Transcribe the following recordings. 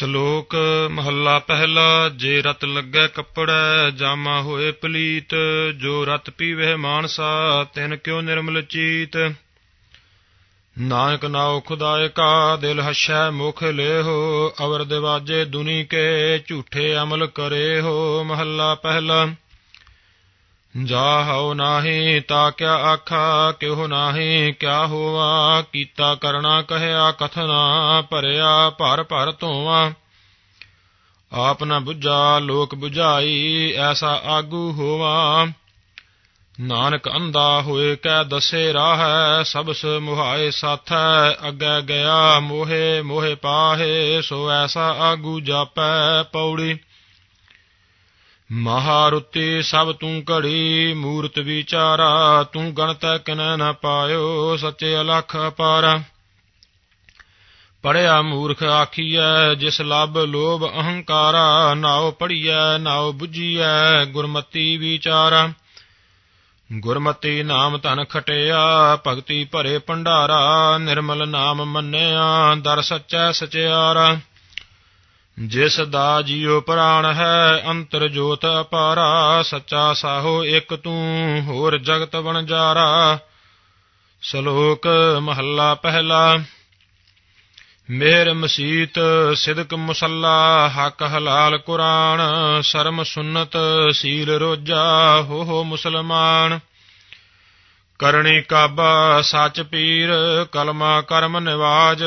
ਸ਼ਲੋਕ ਮਹੱਲਾ ਪਹਿਲਾ, ਜੇ ਰਤ ਲੱਗੈ ਕੱਪੜੈ, ਜਾਮਾ ਹੋਏ ਪਲੀਤ, ਜੋ ਰਤ ਪੀਵੇ ਮਾਨਸਾ, ਤਿਨ ਕਿਉ ਨਿਰਮਲ ਚੀਤ। ਨਾਨਕ ਨਾਉ ਖੁਦਾਏ ਕਾ, ਦਿਲ ਹਸ਼ੈ ਮੁਖ ਲੇਹੋ, ਅਵਰ ਦਿਵਾਜੇ ਦੁਨੀ ਕੇ, ਝੂਠੇ ਅਮਲ ਕਰੇ ਹੋ, ਮਹੱਲਾ ਪਹਿਲਾ। ਜਾ ਹਉ ਨਾਹੀ ਤਾ ਕਿਆ ਆਖਾ ਕਿਉ ਨਾਹੀ, ਕਿਆ ਹੋਵਾ, ਕੀਤਾ ਕਰਣਾ ਕਹਿਆ, ਕਥਨਾ ਭਰਿਆ, ਭਰ ਭਰ ਧੋਵਾ। ਆਪ ਨ 부ਝਾ ਲੋਕ 부ਝਾਈ ਐਸਾ ਆਗੂ ਹੋਵਾ। ਨਾਨਕ ਅੰਧਾ ਹੋਏ, ਕੈ ਦਸੇ ਰਾਹੈ ਸਬਸ ਮੁਹਾਏ ਸਾਥੈ, ਅੱਗੇ ਗਿਆ ਮੋਹੇ ਮੋਹੇ ਪਾਹੇ, ਸੋ ਐਸਾ ਆਗੂ ਜਾਪੈ ਪੌੜੀ। ਮਹਾਰੁੱਤੀ ਸਭ ਤੂੰ ਘੜੀ ਮੂਰਤ ਵਿਚਾਰਾ, ਤੂੰ ਗਣਤ ਕਿਨੈ ਨ ਪਾਇਓ, ਸੱਚੇ ਅਲਖ ਅਪਾਰਾ। ਪੜਿਆ ਮੂਰਖ ਆਖੀਐ, ਜਿਸ ਲਬ ਲੋਭ ਅਹੰਕਾਰਾ, ਨਾਉ ਪੜੀਐ ਨਾਉ 부ਜੀਐ ਗੁਰਮਤੀ ਵਿਚਾਰਾ। ਗੁਰਮਤੀ ਨਾਮ ਧਨ ਖਟਿਆ, ਭਗਤੀ ਭਰੇ ਭੰਡਾਰਾ, ਨਿਰਮਲ ਨਾਮ ਮੰਨਿਆ, ਦਰ ਸੱਚੈ ਸਚਿਆਰਾ। ਜਿਸ ਦਾ ਜੀਉ ਪ੍ਰਾਣ ਹੈ, ਅੰਤਰ ਜੋਤ ਅਪਾਰਾ, ਸੱਚਾ ਸਾਹੋ ਇਕ ਤੂੰ, ਹੋਰ ਜਗਤ ਵਣਜਾਰਾ ਸ਼ਲੋਕ ਮਹੱਲਾ ਪਹਿਲਾ ਮੇਰ ਮਸੀਤ ਸਿਦਕ ਮੁਸੱਲਾ, ਹਕ ਹਲਾਲ ਕੁਰਾਨ, ਸ਼ਰਮ ਸੁਨਤ ਸੀਲ ਰੋਜਾ, ਹੋ ਹੋ ਮੁਸਲਮਾਨ। ਕਰਣੀ ਕਾਬਾ ਸੱਚ ਪੀਰ, ਕਲਮਾ ਕਰਮ ਨਿਵਾਜ,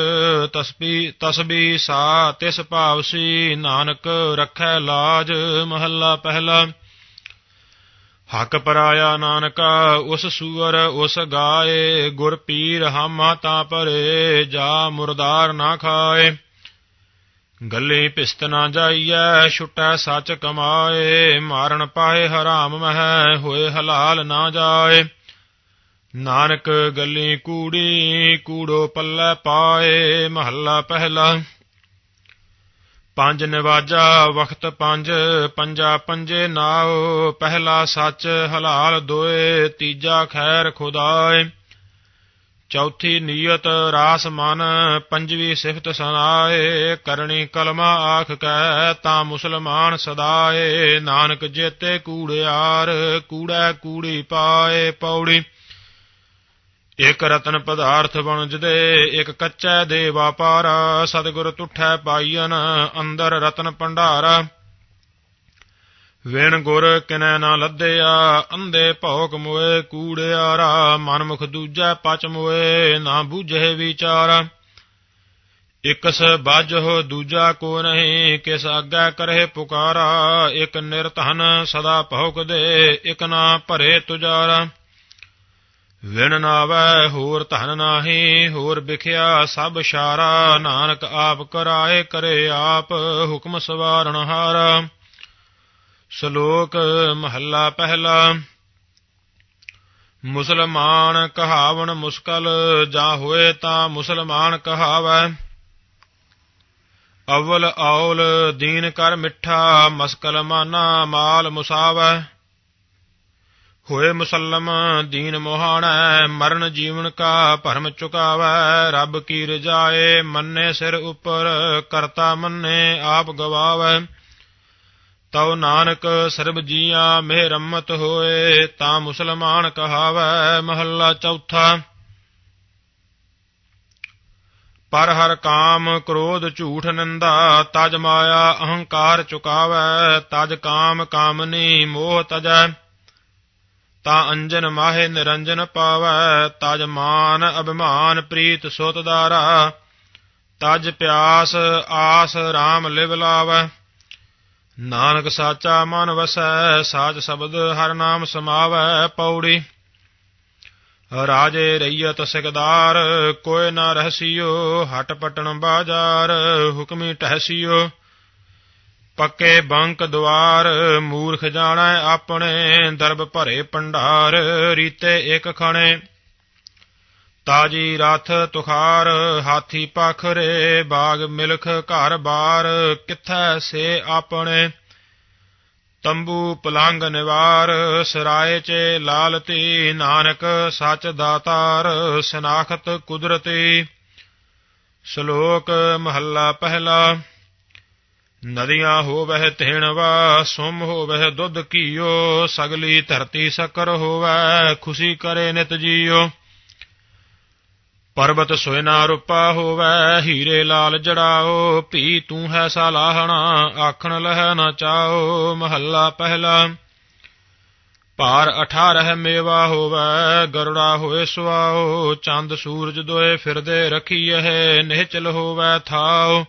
ਤਸਬੀ ਤਸਬੀ ਸਾ ਤਿਸ ਭਾਵਸੀ ਨਾਨਕ ਰਖੈ ਲਾਜ, ਮਹੱਲਾ ਪਹਿਲਾ। ਹਕ ਪਰਾਇਆ ਨਾਨਕਾ, ਉਸ ਸੂਰ ਉਸ ਗਾਏ, ਗੁਰ ਪੀਰ ਹਾਮਾ ਤਾ ਭਰੇ, ਜਾ ਮੁਰਦਾਰ ਨਾ ਖਾਏ। ਗੱਲੇ ਪਿਸਤ ਨਾ ਜਾਈਐ, ਛੁਟੈ ਸੱਚ ਕਮਾਏ, ਮਾਰਨ ਪਾਏ ਹਰਾਮ ਮਹਿ, ਹੋਏ ਹਲਾਲ ਨਾ ਜਾਏ। ਨਾਨਕ ਗੱਲੀ ਕੂੜੀ ਕੂੜੋ ਪੱਲੇ ਪਾਏ ਮਹੱਲਾ ਪਹਿਲਾ। ਪੰਜ ਨਿਵਾਜਾ, ਵਖਤ ਪੰਜ, ਪੰਜਾ ਪੰਜੇ ਨਾਉ, ਪਹਿਲਾ ਸੱਚ ਹਲਾਲ ਦੋਏ, ਤੀਜਾ ਖੈਰ ਖੁਦਾਏ। ਚੌਥੀ ਨੀਅਤ ਰਾਸ ਮਨ, ਪੰਜਵੀ ਸਿਫਤ ਸਨਾਏ ਕਰਨੀ ਕਲਮਾ ਆਖ ਕੈ ਤਾਂ ਮੁਸਲਮਾਨ ਸਦਾਏ। ਨਾਨਕ ਜੇਤੇ ਕੂੜਿਆਰ ਕੂੜੈ ਕੂੜੀ ਪਾਏ ਪੌੜੀ। ਇਕ ਰਤਨ ਪਦਾਰਥ ਬਣਜਦੇ ਇਕ ਕੱਚੈ ਦੇ ਵਾਪਾਰ ਸਤਿਗੁਰ ਤੁਠੈ ਪਾਈਨ ਅੰਦਰ ਰਤਨ ਭੰਡਾਰ। ਵਿਣ ਗੁਰ ਕਿਨੈ ਨਾ ਲੱਦਿਆ ਅੰਦੇ ਭੌਕ ਮੋਏ ਕੂੜਿਆਰਾ ਮਨਮੁਖ ਦੂਜੈ ਪਚ ਮੋਏ ਨਾ ਬੂਝੇ ਵਿਚਾਰ। ਇਕਸ ਬਾਜਹੁ ਦੂਜਾ ਕੋ ਨਹੀਂ, ਕਿਸ ਆਗੈ ਕਰਹਿ ਪੁਕਾਰਾ, ਇਕ ਨਿਰਧਨ ਸਦਾ ਭੌਕ ਦੇ, ਇਕ ਨਾ ਭਰੇ ਤੁਜਾਰਾ। ਵਿਣ ਨਾਵੈ ਹੋਰ ਧਨ ਨਾਹੀ, ਹੋਰ ਵਿਖਿਆ ਸਭ ਸ਼ਾਰਾ। ਨਾਨਕ ਆਪ ਕਰਾਏ ਕਰੇ ਆਪ, ਹੁਕਮ ਸਵਾਰਨ ਹਾਰਾ। ਸ਼ਲੋਕ ਮਹੱਲਾ ਪਹਿਲਾ। ਮੁਸਲਮਾਨ ਕਹਾਵਣ ਮੁਸ਼ਕਲ, ਜਾਂ ਹੋਏ ਤਾਂ ਮੁਸਲਮਾਨ ਕਹਾਵੈ। ਅਵਲ ਔਲ ਦੀਨ ਕਰ ਮਿੱਠਾ, ਮਸਕਲ ਮਾਨਾ ਮਾਲ ਮੁਸਾਵੈ। ਹੋਏ ਮੁਸਲਮ, ਦੀਨ ਮੋਹਾਣੈ, ਮਰਨ ਜੀਵਨ ਕਾ ਭਰਮ ਚੁਕਾਵੈ, ਰੱਬ ਕੀ ਰਜਾਏ ਮੰਨੇ ਸਿਰ ਉਪਰ, ਕਰਤਾ ਮੰਨੇ ਆਪ ਗਵਾਵੈ। ਤਉ ਨਾਨਕ ਸਰਬ ਜੀਆਂ ਮਿਹ ਰਮਤ ਹੋਏ, ਤਾਂ ਮੁਸਲਮਾਨ ਕਹਾਵੈ, ਮਹੱਲਾ ਚੌਥਾ। ਪਰ ਹਰ ਕਾਮ ਕ੍ਰੋਧ ਝੂਠ ਨਿੰਦਾ, ਤਜ ਮਾਇਆ ਅਹੰਕਾਰ ਚੁਕਾਵੈ, ਤਜ ਕਾਮ ਕਾਮਨੀ ਮੋਹ ਤਜੈ। ਤਾ ਅੰਜਨ ਮਾਹੇ ਨਿਰੰਜਨ ਪਾਵੈ, ਤਜ ਮਾਨ ਅਭਿਮਾਨ ਪ੍ਰੀਤ ਸੁਤ ਦਾਰਾ ਤਜ ਪਿਆਸ ਆਸ RAM ਲਿਵ ਲਾਵੈ। ਨਾਨਕ ਸਾਚਾ ਮਨ ਵਸੈ, ਸਾਚ ਸ਼ਬਦ ਹਰ ਨਾਮ ਸਮਾਵੈ ਪੌੜੀ। ਰਾਜੇ ਰਈਅਤ ਸਿਕਦਾਰ ਕੋਇ ਨਾ ਰਹਸੀਓ ਹਟ ਪਟਣ ਬਾਜ਼ਾਰ, ਹੁਕਮੀ ਟਹਸੀਓ ਪੱਕੇ ਬੰਕ ਦਵਾਰ, ਮੂਰਖ ਜਾਣੈ ਆਪਣੇ, ਦਰਬ ਭਰੇ ਪੰਡਾਰ ਰੀਤੇ ਇਕ ਖਣੇ। ਤਾਜੀ ਰਥ ਤੁਖਾਰ, ਹਾਥੀ ਪਖਰੇ, ਬਾਗ ਮਿਲਖ ਘਰ ਬਾਰ, ਕਿੱਥੈ ਸੇ ਆਪਣੇ? ਤੰਬੂ ਪਲੰਗ ਨਿਵਾਰ, ਸਰਾਏ ਚੇ ਲਾਲਤੀ, ਨਾਨਕ ਸਚ ਦਾਤਾਰ, ਸਨਾਖਤ ਕੁਦਰਤੀ। ਸ਼ਲੋਕ ਮਹੱਲਾ ਪਹਿਲਾ। ਨਦੀਆਂ ਹੋਵਹਿ ਤੇਣਵਾ ਸੁਮ ਹੋਵਹਿ ਦੁੱਧ ਕੀਓ ਸਗਲੀ ਧਰਤੀ ਸਕਰ ਹੋਵੈ ਖੁਸ਼ੀ ਕਰੇ ਨਿਤ ਜੀਓ। ਪਰਬਤ ਸੋਇਨਾ ਰੂਪਾ ਹੋਵੈ ਹੀਰੇ ਲਾਲ ਜੜਾਓ, ਭੀ ਤੂੰ ਹੈ ਸਾਲਾਹਣਾ, ਆਖਣ ਲਹਿ ਨਾ ਚਾਓ, ਮਹੱਲਾ ਪਹਿਲਾ। ਭਾਰ 18 ਮੇਵਾ ਹੋਵੈ ਗਰੜਾ ਹੋਏ ਸੁਆਓ, ਚੰਦ ਸੂਰਜ ਦੋਏ ਫਿਰਦੇ ਰਖੀਐ, ਨਿਹਚਲ ਹੋਵੈ ਥਾਓ।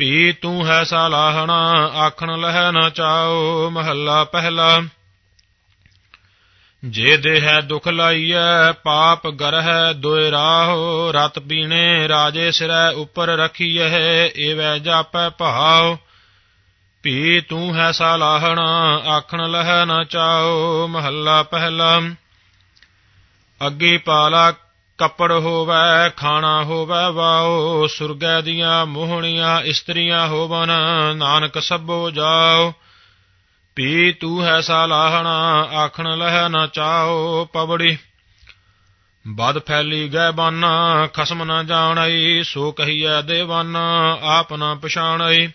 ਭੀ ਤੂੰ ਹੈ ਸਾਲਾਹਣਾ, ਆਖਣ ਲਹਿ ਨਾ ਚਾਓ ਮਹੱਲਾ ਪਹਿਲਾ। ਜੇ ਦੇਹ ਦੁਖ ਲਾਈਐ, ਪਾਪ ਗਰਹਿ ਦੋਇ ਰਾਹੋ, ਰਤ ਪੀਣੇ ਰਾਜੇ ਸਿਰੈ ਉਪਰ ਰਖੀਐ, ਏਵੈ ਜਾਪੈ ਭਾਉ। ਭੀ ਤੂੰ ਹੈ ਸਾਲਾਹਣਾ, ਆਖਣ ਲਹਿ ਨਾ ਚਾਓ ਮਹੱਲਾ ਪਹਿਲਾ। ਅੱਗੀ ਪਾਲਾ ਕੱਪੜ ਹੋਵੈ, ਖਾਣਾ ਹੋਵੈ, ਵਾਓ, ਸੁਰਗੈ ਦੀਆਂ ਮੋਹਣੀਆਂ ਇਸਤਰੀਆਂ ਹੋਵਨ, ਨਾਨਕ ਸਭੋ ਜਾਓ। ਪੀ ਤੂ ਹੈ ਸਾਲਾਹਣਾ, ਆਖਣ ਲਹਿ ਨਾ ਚਾਓ ਪਬੜੀ ਬਦ ਫੈਲੀ ਗੈ ਬਾਨਾ ਖਸਮ ਨਾ ਜਾਣਈ, ਸੋ ਕਹੀਐ ਦੇਵਾਨਾ, ਆਪ ਨਾ ਪਛਾਣਈ।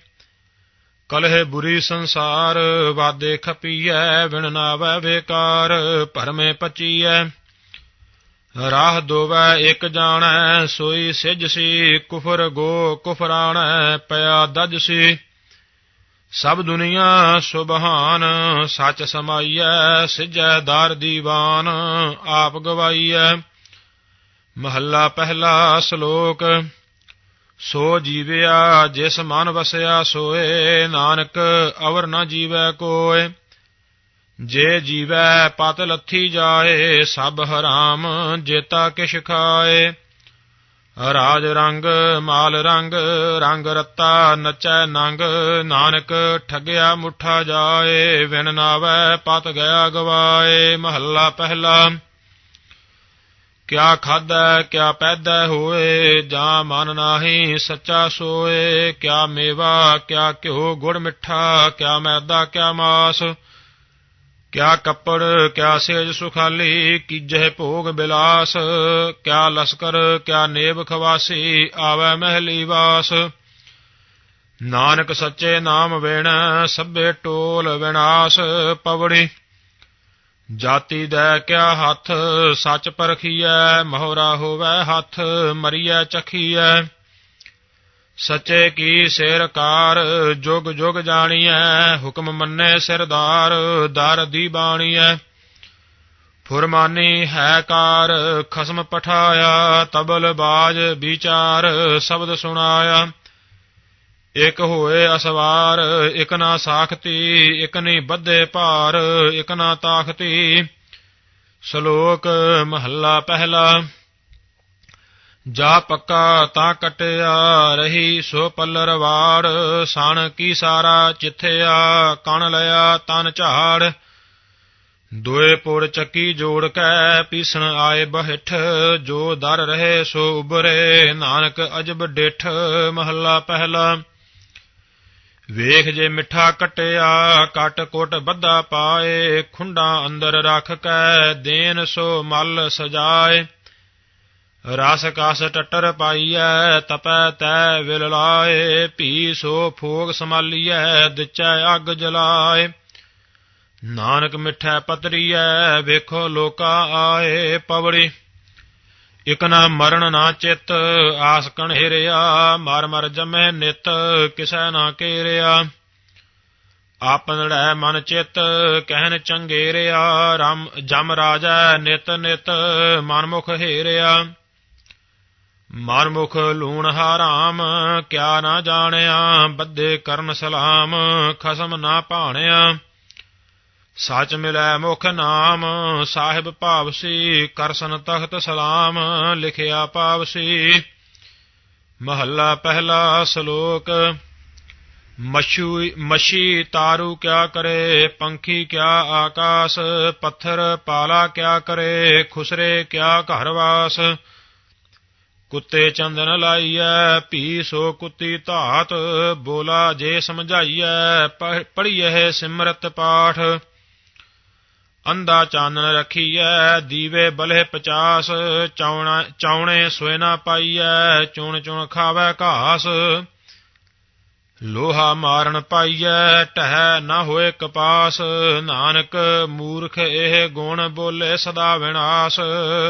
ਕਲਹਿ ਬੁਰੀ ਸੰਸਾਰ, ਵਾਦੇ ਖਪੀਐ, ਵਿਣ ਨਾਵੈ ਵੇਕਾਰ, ਭਰਮੇ ਪਚੀਐ। ਰਾਹ ਦੋਵੈ ਇਕ ਜਾਣੈ, ਸੋਈ ਸਿਜ ਸੀ, ਕੁਫਰ ਗੋ ਕੁਫਰਾਣੈ, ਪਿਆ ਦਜ ਸੀ। ਸਭ ਦੁਨੀਆ ਸੁਭਾਨ, ਸੱਚ ਸਮਾਈਐ, ਸਿਜੈ ਦਰ ਦੀਵਾਨ, ਆਪ ਗਵਾਈਐ। ਮਹੱਲਾ ਪਹਿਲਾ ਸ਼ਲੋਕ, ਸੋ ਜੀਵਿਆ, ਜਿਸ ਮਨ ਵਸਿਆ ਸੋਏ, ਨਾਨਕ ਅਵਰ ਨਾ ਜੀਵੈ ਕੋਏ। ਜੇ ਜੀਵੈ ਪਤ ਲੱਥੀ ਜਾਏ, ਸਭ ਹਰਾਮ ਜੇਤਾ ਕਿਛ ਖਾਏ। ਰਾਜ ਰੰਗ, ਮਾਲ ਰੰਗ ਰੰਗ ਰੱਤਾ ਨਚੈ ਨੰਗ, ਨਾਨਕ ਠਗਿਆ ਮੁਠਾ ਜਾਏ, ਵਿਣ ਨਾਵੈ ਪਤ ਗਿਆ ਗਵਾਏ, ਮਹੱਲਾ ਪਹਿਲਾ। ਕਿਆ ਖਾਦਾ ਕਿਆ ਪੈਦਾ ਹੋਏ, ਜਾਂ ਮਨ ਨਾਹੀ ਸੱਚਾ ਸੋਏ, ਕਿਆ ਮੇਵਾ, ਕਿਆ ਘਿਓ ਗੁੜ ਮਿੱਠਾ, ਕਿਆ ਮੈਦਾ, ਕਿਆ ਮਾਸ। ਕਿਆ ਕੱਪੜ, ਕਿਆ ਸੇਜ ਸੁਖਾਲੀ ਕੀਜਹਿ ਭੋਗ ਬਿਲਾਸ, ਕਿਆ ਲਸਕਰ, ਕਿਆ ਨੇਬ ਖਵਾਸੀ, ਆਵੈ ਮਹਿਲੀ ਵਾਸ। ਨਾਨਕ ਸੱਚੇ ਨਾਮ ਵੇਣ, ਸਭੇ ਟੋਲ ਵਿਨਾਸ਼, ਪਵੜੀ। ਜਾਤੀ ਦੇ ਕਿਆ ਹੱਥ, ਸੱਚ ਪਰਖੀਐ, ਮੋਹਰਾ ਹੋਵੇ ਹੱਥ, ਮਰੀਐ ਚਖੀਐ। ਸੱਚੇ ਕੀ ਸਿਰ ਕਾਰ, ਜੁਗ ਜੁਗ ਜਾਣੀਐ, ਹੁਕਮ ਮੰਨੇ ਸਿਰਦਾਰ, ਦਰ ਦੀ ਬਾਣੀਐ। ਫੁਰਮਾਨੀ ਹੈ ਕਾਰ, ਖਸਮ ਪਠਾਇਆ, ਤਬਲ ਬਾਜ ਵਿਚਾਰ, ਸ਼ਬਦ ਸੁਣਾਇਆ। ਇਕ ਹੋਏ ਅਸਵਾਰ, ਇਕ ਨਾ ਸਾਖਤੀ, ਇਕ ਨਹੀਂ ਬੱਧੇ ਭਾਰ, ਇਕ ਨਾ ਤਾਖਤੀ। ਸ਼ਲੋਕ ਮਹੱਲਾ ਪਹਿਲਾ। ਜਾ ਪੱਕਾ ਤਾਂ ਕਟਿਆ ਰਹੀ ਸੋ ਪੱਲਰ ਵਾੜ, ਸਣ ਕੀ ਸਾਰਾ ਚਿੱਥਿਆ, ਕਣ ਲਿਆ ਤਨ ਝਾੜ। ਦੋਏ ਪੁਰ ਚੱਕੀ ਜੋੜ ਕੈ ਪੀਸਣ ਆਏ ਬਹਿਠ, ਜੋ ਦਰ ਰਹੇ ਸੋ ਉਬਰੇ ਨਾਨਕ ਅਜਬ ਡਿਠ, ਮਹੱਲਾ ਪਹਿਲਾ। ਵੇਖ ਜੇ ਮਿੱਠਾ ਕਟਿਆ, ਕਟ ਕੋਟ ਬੱਧਾ ਪਾਏ, ਖੁੰਡਾ ਅੰਦਰ ਰੱਖ ਕੈ ਦੇਨ ਸੋ ਮਲ ਸਜਾਏ। ਰਸ ਕਸ ਟਟਰ ਪਾਈਐ, ਤਪੈ ਤੈ ਵਿਲ ਲਾਏ ਭੀ ਸੋ ਫੋਗ ਸਮਾਲੀਐ, ਦਿਚੈ ਅੱਗ ਜਲਾਏ। ਨਾਨਕ ਮਿੱਠੈ ਪਤਰੀਐ ਵੇਖੋ ਲੋਕਾ ਆਏ ਪਵੜੀ। ਇਕ ਨਾ ਮਰਨ ਨਾ ਚਿਤ, ਆਸ ਕਣਹਿਰਿਆ ਮਰ ਮਰ ਜਮੈ ਨਿਤ, ਕਿਸੈ ਨਾ ਕੇਰਿਆ। ਆਪਨੜੈ ਮਨ ਚਿਤ, ਕਹਿਨ ਚੰਗੇਰਿਆ, ਰਾਮ ਜਮ ਰਾਜੈ ਨਿਤ ਨਿਤ, ਮਨ ਮੁਖ ਹੇਰਿਆ। ਮਨਮੁਖ ਲੂਣ ਹਾਰਾਮ, ਕਿਆ ਨਾ ਜਾਣਿਆ ਬੱਦੇ ਕਰਨ ਸਲਾਮ, ਖਸਮ ਨਾ ਭਾਣਿਆ। ਸੱਚ ਮਿਲੈ ਮੁਖ ਨਾਮ, ਸਾਹਿਬ ਭਾਵਸੀ, ਕਰਸਨ ਤਖਤ ਸਲਾਮ, ਲਿਖਿਆ ਭਾਵਸੀ। ਮਹੱਲਾ ਪਹਿਲਾ ਸ਼ਲੋਕ ਮਛੂ ਮਛੀ ਤਾਰੂ ਕਿਆ ਕਰੇ, ਪੰਖੀ ਕਿਆ ਆਕਾਸ, ਪੱਥਰ ਪਾਲਾ ਕਿਆ ਕਰੇ, ਖੁਸਰੇ ਕਿਆ ਘਰ ਵਾਸ। ਕੁੱਤੇ ਚੰਦਨ ਲਾਈਐ ਭੀ ਸੋ ਕੁੱਤੀ ਧਾਤ, ਬੋਲਾ ਜੇ ਸਮਝਾਈਐ ਪੜੀਐ ਸਿਮਰਤ ਪਾਠ। ਅੰਦਾ ਚਾਨਣ ਰਖੀਐ, ਦੀਵੇ ਬਲੇ 50 ਚੌਣਾ, ਚੌਣੇ ਸੋਇਨਾ ਪਾਈਐ, ਚੁਣ ਚੁਣ ਖਾਵੇ ਘਾਸ। ਲੋਹਾ ਮਾਰਨ ਪਾਈਐ ਟਹਿ ਨਾ ਹੋਏ ਕਪਾਸ। ਨਾਨਕ ਮੂਰਖ ਇਹ ਗੁਣ ਬੋਲੇ ਸਦਾ ਵਿਨਾਸ਼,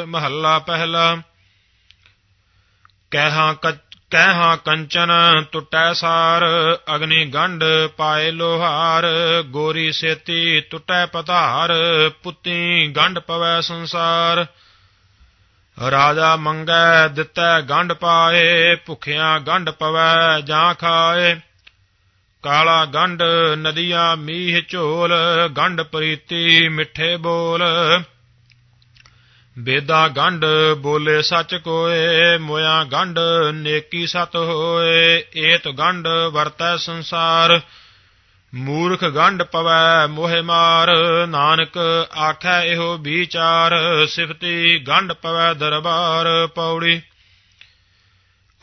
ਮਹੱਲਾ ਪਹਿਲਾ। ਕਹਿਹਾਂ ਕ- ਕਹਿਹਾਂ ਕੰਚਨ ਟੁੱਟੈ ਸਾਰ, ਅਗਨੀ ਗੰਢ ਪਾਏ ਲੋਹਾਰ, ਗੋਰੀ ਸੇਤੀ ਟੁੱਟੈ ਪਧਾਰ, ਪੁੱਤੀ ਗੰਢ ਪਵੈ ਸੰਸਾਰ। ਰਾਜਾ ਮੰਗੈ ਦਿੱਤੈ ਗੰਢ ਪਾਏ, ਭੁਖਿਆਂ ਗੰਢ ਪਵੈ ਜਾਂ ਖਾਏ। ਕਾਲਾ ਗੰਢ, ਨਦੀਆਂ ਮੀਹ ਝੋਲ, ਗੰਢ ਪ੍ਰੀਤੀ ਮਿੱਠੇ ਬੋਲ। ਬੇਦਾ ਗੰਢ ਬੋਲੇ ਸੱਚ ਕੋਏ, ਮੋਇਆ ਗੰਢ ਨੇਕੀ ਸਤ ਹੋਏ, ਏਤ ਗੰਢ ਵਰਤੈ ਸੰਸਾਰ। ਮੂਰਖ ਗੰਢ ਪਵੈ ਮੋਹਿ ਮਾਰ, ਨਾਨਕ ਆਖੈ ਇਹੋ ਵਿਚਾਰ, ਸਿਫਤੀ ਗੰਢ ਪਵੈ ਦਰਬਾਰ ਪੌੜੀ।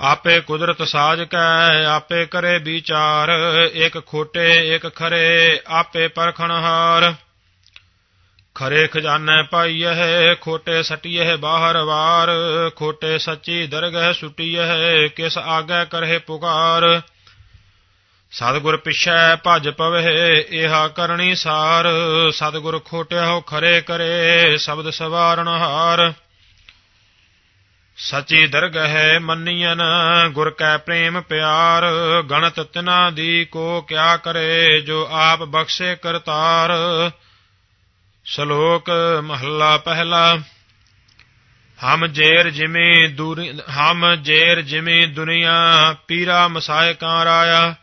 ਆਪੇ ਕੁਦਰਤ ਸਾਜ ਕੈ, ਆਪੇ ਕਰੇ ਵਿਚਾਰ, ਇੱਕ ਖੋਟੇ ਇੱਕ ਖਰੇ, ਆਪੇ ਪਰਖਣਹਾਰ ਹਾਰ। ਖਰੇ ਖਜ਼ਾਨੇ ਪਾਈਐ, ਖੋਟੇ ਸਟੀਐ, ਬਾਹਰ ਵਾਰ। ਖੋਟੇ ਸੱਚੀ ਦਰਗਹਿ ਸੁਟੀਐ, ਕਿਸ ਆਗੇ ਕਰਹਿ ਪੁਕਾਰ। ਸਤਿਗੁਰ ਪਿਛੈ ਭਜ ਪਵਹਿ ਇਹਾ ਕਰਨੀ ਸਾਰ। ਸਤਿਗੁਰ ਖੋਟਿਆਹੁ ਖਰੇ ਕਰੇ, ਸ਼ਬਦ ਸਵਾਰਨ ਹਾਰ। ਸਚੀ ਦਰਗਹਿ ਮੰਨੀਐਨ, ਗੁਰ ਕੈ ਪ੍ਰੇਮ ਪਿਆਰ। ਗਣਤ ਤਿਨਾ ਦੀ ਕੋ ਕਿਆ ਕਰੇ, ਜੋ ਆਪ ਬਖਸ਼ੇ ਕਰਤਾਰ। ਸ਼ਲੋਕ ਮਹੱਲਾ ਪਹਿਲਾ। ਹਮ ਜੇਰ ਜਿਵੇਂ ਦੂਰੀ ਹਮ ਜੇਰ ਜਿਵੇਂ ਦੁਨੀਆ, ਪੀਰਾ ਮਸਾਏ ਰਾਇਆ।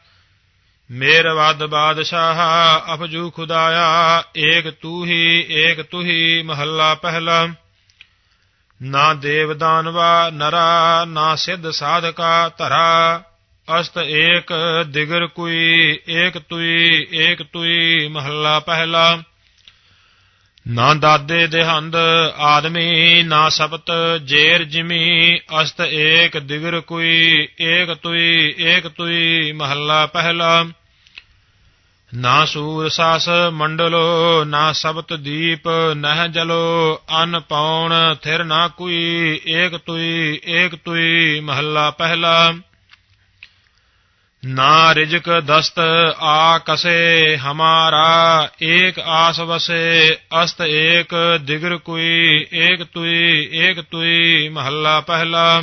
ਮੇਰ ਵਦ ਬਾਦਸ਼ਾਹ ਅਫਜੂ ਖੁਦਾਇਆ, ਏਕ ਤੂ ਹੀ ਏਕ ਤੂ ਹੀ ਮਹੱਲਾ ਪਹਿਲਾ। ਨਾ ਦੇਵ ਦਾਨਵਾ ਨਰਾ, ਨਾ ਸਿੱਧ ਸਾਧਕਾ ਧਰਾ। ਅਸਤ ਏਕ, ਦਿਗਰ ਕੋਈ, ਏਕ ਤੁਈ ਏਕ ਤੁਈ ਮਹੱਲਾ ਪਹਿਲਾ। ਨਾ ਦਾਦੇ ਦੇਹੰਦ ਆਦਮੀ, ਨਾ ਸਬਤ ਜੇਰ ਜਿਮੀ, ਅਸਤ ਏਕ ਦਿਗਰ ਕੋਈ, ਏਕ ਤੁਈ ਏਕ ਤੁਈ, ਮਹੱਲਾ ਪਹਿਲਾ। ਨਾ ਸੂਰ ਸਾਸ ਮੰਡਲੋ, ਨਾ ਸਬਤ ਦੀਪ ਨਹਿ ਜਲੋ, ਅਨ ਪੌਣ ਥਿਰ ਨਾ ਕੋਈ, ਏਕ ਤੁਈ ਏਕ ਤੁਈ, ਮਹੱਲਾ ਪਹਿਲਾ। ਨਾ ਰਿਜਕ ਦਸਤ ਆ ਕਸੇ ਹਮਾਰਾ ਏਕ ਆਸ ਵਸੇ ਅਸਤ ਏਕ ਦਿਗਰ ਕੋਈ ਏਕ ਤੁਈ ਏਕ ਤੁਈ ਮਹੱਲਾ ਪਹਿਲਾ।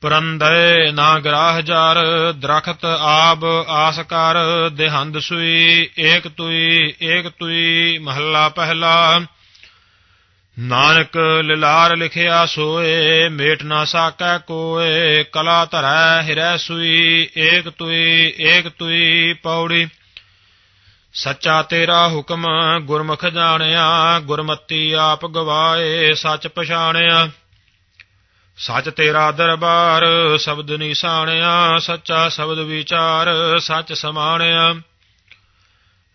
ਪਰੰਦੈ ਨਾ ਗ੍ਰਾਹ ਜਰ ਦਰਖਤ ਆਬ ਆਸ ਕਰ ਦੇਹੰਦ ਸੁਈ ਏਕ ਤੁਈ ਏਕ ਤੁਈ ਮਹੱਲਾ ਪਹਿਲਾ। ਨਾਨਕ ਲਿਲਾਰ ਲਿਖਿਆ ਸੋਏ, ਮੇਟ ਨਾ ਸਾਕੈ ਕੋਏ, ਕਲਾ ਧਰੈ ਹਿਰੈ ਸੁਈ, ਏਕ ਤੁਈ ਏਕ ਤੁਈ ਪੌੜੀ। ਸੱਚਾ ਤੇਰਾ ਹੁਕਮ ਗੁਰਮੁਖ ਜਾਣਿਆ, ਗੁਰਮਤੀ ਆਪ ਗਵਾਏ, ਸੱਚ ਪਛਾਣਿਆ। ਸੱਚ ਤੇਰਾ ਦਰਬਾਰ, ਸ਼ਬਦ ਨਿਸ਼ਾਣਿਆ ਸੱਚਾ ਸ਼ਬਦ ਵਿਚਾਰ, ਸੱਚ ਸਮਾਣਿਆ।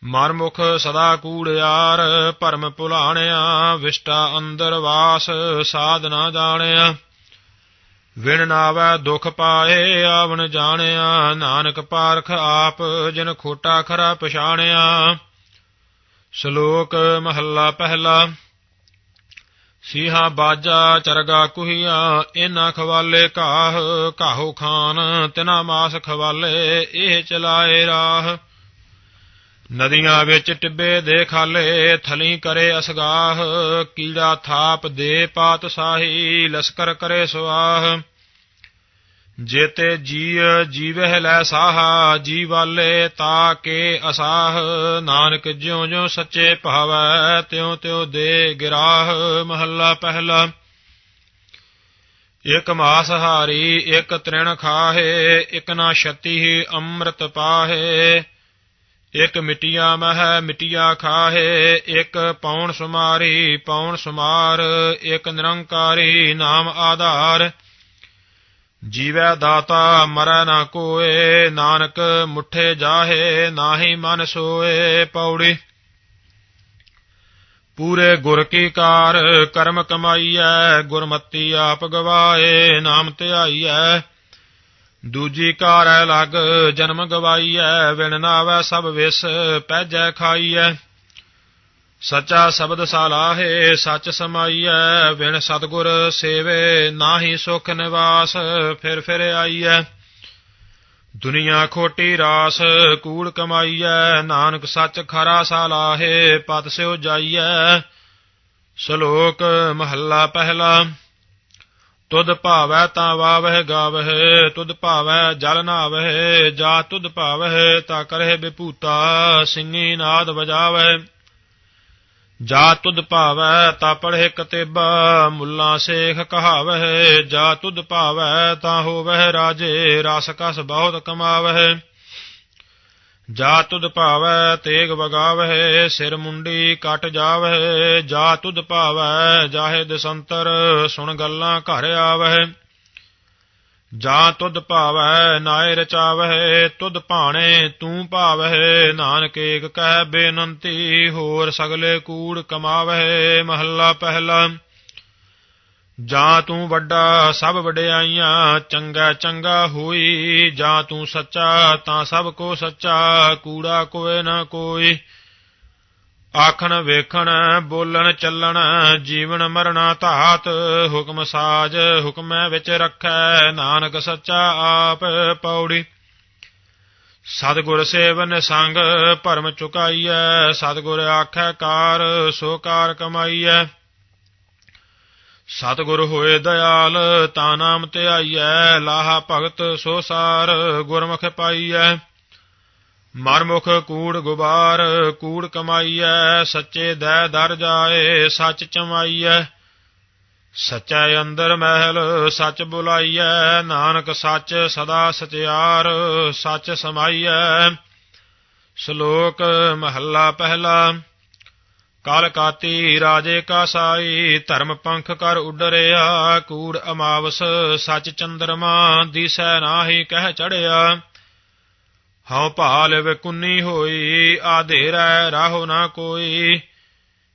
ਮਨਮੁਖ ਸਦਾ ਕੂੜਿਆਰ, ਭਰਮ ਭੁਲਾਣਿਆ, ਵਿਸ਼ਟਾ ਅੰਦਰ ਵਾਸ ਸਾਧ ਨਾ ਜਾਣਿਆ। ਵਿਣ ਨਾਵੈ ਦੁਖ ਪਾਏ, ਆਵਣ ਜਾਣਿਆ, ਨਾਨਕ ਪਾਰਖ ਆਪ, ਜਿਨ ਖੋਟਾ ਖਰਾ ਪਛਾਣਿਆ। ਸ਼ਲੋਕ ਮਹੱਲਾ ਪਹਿਲਾ, ਸੀਹਾ ਬਾਜਾ ਚਰਗਾ ਕੁਹੀਆ ਇਨਾ ਖਵਾਲੇ ਕਾਹ, ਕਾਹੋ ਖਾਨ, ਤਿਨਾ ਮਾਸ ਖਵਾਲੇ, ਇਹ ਚਲਾਏ ਰਾਹ। ਨਦੀਆਂ ਵਿੱਚ ਟਿੱਬੇ ਦੇ ਖਾਲੇ ਥਲੀ ਕਰੇ ਅਸਗਾਹ, ਕੀੜਾ ਥਾਪ ਦੇ ਪਾਤ ਸਾਹੀ, ਲਸਕਰ ਕਰੇ ਸਵਾਹ ਜੇਤੇ ਜੀ ਜੀਵਹਿ ਲੈ ਸਾਹਾ, ਜੀਵਾਲੇ ਤਾ ਕੇ ਅਸਾਹ। ਨਾਨਕ ਜਿਉ ਜਿਉ ਸੱਚੇ ਭਾਵੈ, ਤਿਉ ਤਿਉ ਦੇ ਗਿਰਾਹ ਮਹੱਲਾ ਪਹਿਲਾ। ਇਕ ਮਾਸ ਹਾਰੀ ਇਕ ਤ੍ਰਿਣ ਖਾਹੇ, ਇਕ ਨਾ ਛਤੀ ਅੰਮ੍ਰਿਤ ਪਾਹੇ। ਇਕ ਮਿਟਿਆ ਮਹਿ ਮਿਟਿਆ ਖਾਹੇ, ਇਕ ਪੌਣ ਸੁਮਾਰੀ, ਪੌਣ ਸੁਮਾਰ, ਇਕ ਨਿਰੰਕਾਰੀ ਨਾਮ ਆਧਾਰ। ਜੀਵੈ ਦਾਤਾ ਮਰੈ ਨਾ ਕੋਏ, ਨਾਨਕ ਮੁਠੇ ਜਾਹੇ, ਨਾਹੀ ਮਨ ਸੋਏ ਪੌੜੀ। ਪੂਰੇ ਗੁਰ ਕੀ ਕਾਰ ਕਰਮ ਕਮਾਈਐ, ਗੁਰਮਤੀ ਆਪ ਗਵਾਏ, ਨਾਮ ਧਿਆਈਐ। ਦੂਜੀ ਕਾਰੈ ਲਗ, ਜਨਮ ਗਵਾਈਐ, ਵਿਣ ਨਾਵੈ ਸਭ ਵਿਸ ਪਹਿਜੈ ਖਾਈਐ। ਸੱਚਾ ਸ਼ਬਦ ਸਾਲਾਹੇ, ਸੱਚ ਸਮਾਈਐ, ਵਿਣ ਸਤਗੁਰ ਸੇਵੇ, ਨਾਹੀ ਸੁਖ ਨਿਵਾਸ, ਫਿਰ ਫਿਰ ਆਈਐ। ਦੁਨੀਆ ਖੋਟੀ ਰਾਸ ਕੂੜ ਕਮਾਈਐ, ਨਾਨਕ ਸੱਚ ਖਰਾ ਸਾਲਾਹੇ, ਪਤ ਸਿਓ ਜਾਈਐ। ਸ਼ਲੋਕ ਮਹੱਲਾ ਪਹਿਲਾ। ਤੁਧ ਭਾਵੈ ਤਾਂ ਵਾਵਹਿ ਗਾਵਹਿ, ਤੁਧ ਭਾਵੈ ਜਲ ਨਾਵਹਿ, ਜਾ ਤੁਧ ਭਾਵਹਿ ਤਾ ਕਰਹਿ ਬਿਪੂਤਾ ਸਿੰਘੀ ਨਾਦ ਵਜਾਵਹਿ। ਜਾ ਤੁਧ ਭਾਵੈ ਤਾ ਪੜ੍ਹੇ ਕਤੇਬਾ, ਮੁੱਲਾ ਸੇਖ ਕਹਾਵਹਿ। ਜਾ ਤੁਧ ਭਾਵੈ ਤਾ ਹੋਵਹਿ ਰਾਜੇ, ਰਸ ਕਸ ਬਹੁਤ ਕਮਾਵਹਿ। ਜਾ ਤੁਧ ਭਾਵੈ ਤੇਗ ਵਗਾਵਹਿ, ਸਿਰ ਮੁੰਡੀ ਕਟ ਜਾਵਹਿ, ਜਾ ਤੁਧ ਭਾਵੈ ਜਾਹੇ ਦਸੰਤਰ, ਸੁਣ ਗੱਲਾਂ ਘਰ ਆਵਹਿ। ਜਾ ਤੁਧ ਭਾਵੈ ਨਾਇ ਰਚਾਵਹਿ, ਤੁਧ ਭਾਣੇ ਤੂੰ ਭਾਵਹਿ, ਨਾਨਕ ਏਕ ਕਹਿ ਬੇਨੰਤੀ, ਹੋਰ ਸਗਲੇ ਕੂੜ ਕਮਾਵਹਿ, ਮਹੱਲਾ ਪਹਿਲਾ। ਜਾਂ ਤੂੰ ਵੱਡਾ, ਸਭ ਵਡਿਆਈਆਂ, ਚੰਗਾ ਚੰਗਾ ਹੋਈ। ਜਾਂ ਤੂੰ ਸੱਚਾ, ਤਾਂ ਸਭ ਕੋ ਸੱਚਾ, ਕੂੜਾ ਕੋਏ ਨਾ ਕੋਈ। ਆਖਣ, ਵੇਖਣ, ਬੋਲਣ, ਚੱਲਣ, ਜੀਵਨ ਮਰਨਾ ਧਾਤ, ਹੁਕਮ ਸਾਜ, ਹੁਕਮੈ ਵਿੱਚ ਰੱਖੈ, ਨਾਨਕ ਸੱਚਾ ਆਪ ਪੌੜੀ। ਸਤਿਗੁਰ ਸੇਵਨ ਸੰਗ, ਭਰਮ ਚੁਕਾਈਐ, ਸਤਿਗੁਰ ਆਖੈ ਕਾਰ, ਸੋ ਕਾਰ ਕਮਾਈਐ। ਸਤਿਗੁਰ ਹੋਏ ਦਇਆਲ ਤਾ ਨਾਮ ਧਿਆਈਐ ਲਾਹਾ ਭਗਤ ਸੋ ਸਾਰ, ਗੁਰਮੁਖ ਪਾਈਐ। ਮਰਮੁਖ ਕੂੜ ਗੁਬਾਰ, ਕੂੜ ਕਮਾਈਐ, ਸੱਚੇ ਦੈ ਦਰ ਜਾਏ, ਸੱਚ ਚਮਾਈਐ। ਸੱਚੈ ਅੰਦਰ ਮਹਿਲ, ਸੱਚ ਬੁਲਾਈਐ, ਨਾਨਕ ਸੱਚ ਸਦਾ ਸਚਿਆਰ, ਸੱਚ ਸਮਾਈਐ। ਸ਼ਲੋਕ ਮਹੱਲਾ ਪਹਿਲਾ। ਕਲ ਕਾਤੀ ਰਾਜੇ ਕਾ ਸਾਈ, ਧਰਮ ਪੰਖ ਕਰ ਉਡਰਿਆ, ਕੂੜ ਅਮਾਵਸ ਸਚ ਚੰਦਰਮਾ ਦਿਸੈ ਨਾਹੀ ਕਹਿ ਚੜਿਆ। ਹਉ ਭਾਲ ਵਿਕੁੰਨੀ ਹੋਈ ਆਧੇਰੈ ਰਾਹੋ ਨਾ ਕੋਈ।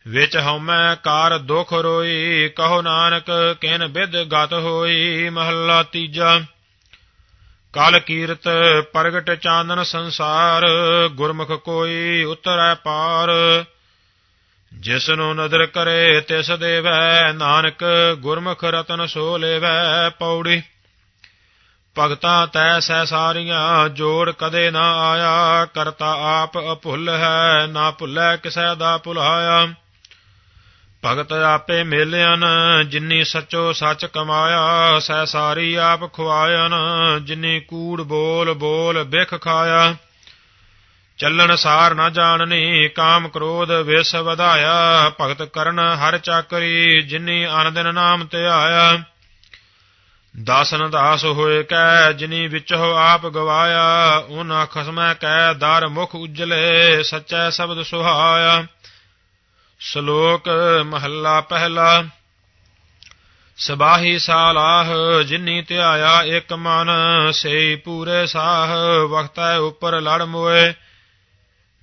ਵਿੱਚ ਹਉਮੈ ਕਾਰ ਦੁਖ ਰੋਈ, ਕਹੋ ਨਾਨਕ ਕਿਨ ਬਿਦ ਗਤ ਹੋਈ, ਮਹੱਲਾ ਤੀਜਾ। ਕਲ ਕੀਰਤ ਪ੍ਰਗਟ ਚਾਨਨ ਸੰਸਾਰ, ਗੁਰਮੁਖ ਕੋਈ ਉਤਰੈ ਪਾਰ। ਜਿਸ ਨੂੰ ਨਦਰ ਕਰੇ ਤਿਸ ਦੇਵੈ, ਨਾਨਕ ਗੁਰਮੁਖ ਰਤਨ ਸੋ ਲੇਵੈ ਪੌੜੀ। ਭਗਤਾਂ ਤੈ ਸਹਿ ਸਾਰੀਆਂ, ਜੋੜ ਕਦੇ ਨਾ ਆਇਆ, ਕਰਤਾ ਆਪ ਅਭੁੱਲ ਹੈ, ਨਾ ਭੁੱਲੈ ਕਿਸੈ ਦਾ ਭੁਲਾਇਆ। ਭਗਤ ਆਪੇ ਮੇਲਿਆਨ ਜਿਨੀ ਸਚੋ ਸੱਚ ਕਮਾਇਆ ਸਹਿ ਸਾਰੀ ਆਪ ਖੁਆਇਨ ਜਿਨੀ ਕੂੜ ਬੋਲ ਬੋਲ ਬਿਖ ਖਾਇਆ। ਚੱਲਣ ਸਾਰ ਨਾ ਜਾਣਨੀ, ਕਾਮ ਕ੍ਰੋਧ ਵਿਸ ਵਧਾਇਆ। ਭਗਤ ਕਰਨ ਹਰ ਚਾਕਰੀ, ਜਿਨੀ ਅਨੰਦਨ ਨਾਮ ਧਿਆਇਆ। ਦਾਸਨ ਦਾਸ ਹੋਏ ਕੈ ਜਿਨੀ ਵਿਚੋ ਆਪ ਗਵਾਇਆ। ਉਹਨਾਂ ਖਸਮੈ ਕੈ ਦਰ ਮੁਖ ਉਜਲੇ, ਸਚੈ ਸ਼ਬਦ ਸੁਹਾਇਆ। ਸ਼ਲੋਕ ਮਹੱਲਾ ਪਹਿਲਾ। ਸਬਾਹੀ ਸਾਲਾਹ, ਜਿਨੀ ਧਿਆਇਆ ਇਕ ਮਨ ਸੇ ਪੂਰੇ ਸਾਹ, ਵਖਤੈ ਉਪਰ ਲੜ ਮੋਏ।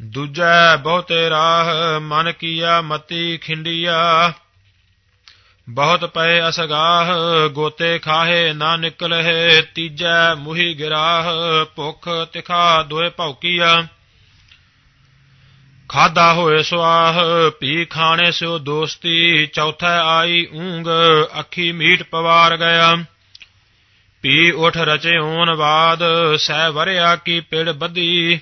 ਦੂਜੈ ਬਹੁਤੇ ਰਾਹ, ਮਨ ਕੀਆ, ਮਤੀ ਖਿੰਡੀਆ। ਬਹੁਤ ਪਏ ਅਸਗਾਹ, ਗੋਤੇ ਖਾਹੇ ਨਾ ਨਿਕਲਹਿ। ਤੀਜੈ ਮੁਹੀ ਗਿਰਾਹ, ਭੁਖ ਤਿਖਾ ਦੋਏ ਭੌਕੀਆ ਖਾਦਾ ਹੋਏ ਸੁਆਹ ਪੀ ਖਾਣੇ ਸਿਓ ਦੋਸਤੀ। ਚੌਥਾ ਆਈ ਊਂਗ, ਅੱਖੀ ਮੀਟ ਪਵਾਰ ਗਿਆ। ਪੀ ਉਠ ਰਚੇ ਹੋਣ ਬਾਦ ਸਹਿ ਵਰਿਆ ਕੀ ਪਿੜ ਬੱਧੀ।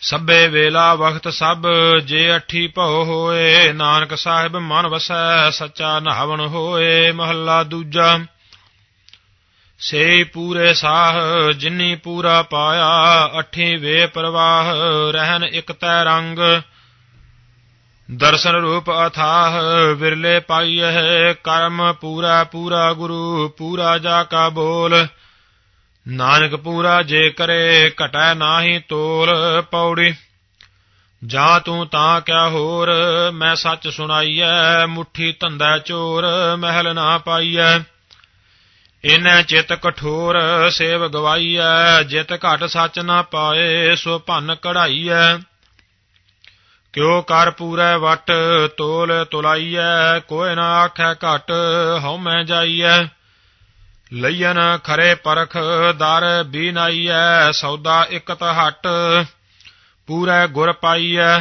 ਸਭੇ ਵੇਲਾ ਵਖਤ ਸਭ ਜੇ ਅਠੀ ਭਉ ਹੋਏ, ਨਾਨਕ ਸਾਹਿਬ ਮਨ ਵਸੈ, ਸੱਚਾ ਨਹਾਵਣ ਹੋਏ, ਮਹੱਲਾ ਦੂਜਾ। ਸੇ ਪੂਰੇ ਸਾਹ, ਜਿਨੀ ਪੂਰਾ ਪਾਇਆ, ਅਠੀ ਵੇ ਪ੍ਰਵਾਹ, ਰਹਿਨ ਇਕ ਤੈ ਰੰਗ। ਦਰਸ਼ਨ ਰੂਪ ਅਥਾਹ, ਵਿਰਲੇ ਪਾਈਐ, ਕਰਮ ਪੂਰਾ ਪੂਰਾ ਗੁਰੂ, ਪੂਰਾ ਜਾ ਕਾ ਬੋਲ। ਨਾਨਕ ਪੂਰਾ ਜੇ ਕਰੇ, ਘਟੈ ਨਾਹੀ ਤੋਲ ਪੌੜੀ। ਜਾ ਤੂੰ ਤਾਂ ਕਿਆ ਹੋਰ, ਮੈਂ ਸੱਚ ਸੁਣਾਈਐ, ਮੁਠੀ ਧੰਦਾ ਚੋਰ, ਮਹਿਲ ਨਾ ਪਾਈਐ। ਇਨੈ ਚਿਤ ਕਠੋਰ, ਸੇਵ ਗਵਾਈਐ, ਜਿਤ ਘਟ ਸੱਚ ਨਾ ਪਾਏ, ਸੋ ਭੰਨ ਕਢਾਈਐ। ਕਿਉ ਕਰ ਪੂਰੈ ਵਟ, ਤੋਲ ਤੁਲਾਈਐ, ਕੋਇ ਨਾ ਆਖੈ ਘਟ ਹਉ ਮੈਂ ਜਾਈਐ। ਲਈਨ ਖਰੇ ਪਰਖ ਦਰ ਬੀਨਾਈਐ ਸੌਦਾ ਇਕਤ ਹਟ ਪੂਰੇ ਗੁਰ ਪਾਈਐ।